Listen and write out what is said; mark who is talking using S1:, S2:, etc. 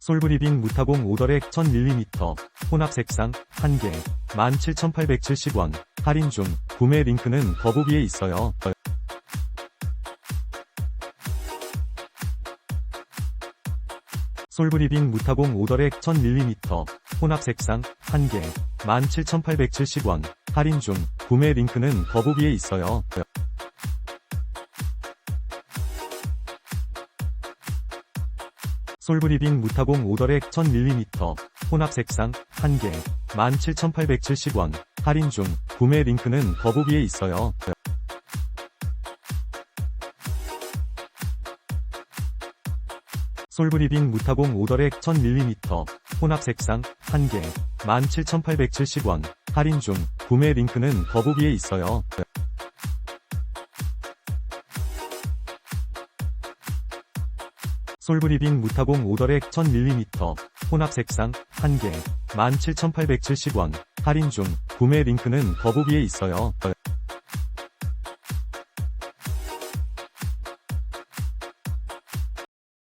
S1: 솔브리딩 무타공 오더렉 1000mm, 혼합 색상, 1개, 17,870원, 할인 중, 구매 링크는 더보기에 있어요. 솔브리딩 무타공 오더렉 1000mm, 혼합 색상, 1개, 17,870원, 할인 중, 구매 링크는 더보기에 있어요. 솔브리딩 무타공 오더렉 1000mm, 혼합 색상, 1개, 17,870원, 할인 중, 구매 링크는 더보기에 있어요. 솔브리딩 무타공 오더렉 1000mm, 혼합 색상, 1개, 17,870원, 할인 중, 구매 링크는 더보기에 있어요. 솔브리딩 무타공 오더렉 1000mm, 혼합 색상, 1개, 17,870원, 할인 중, 구매 링크는 더보기에 있어요.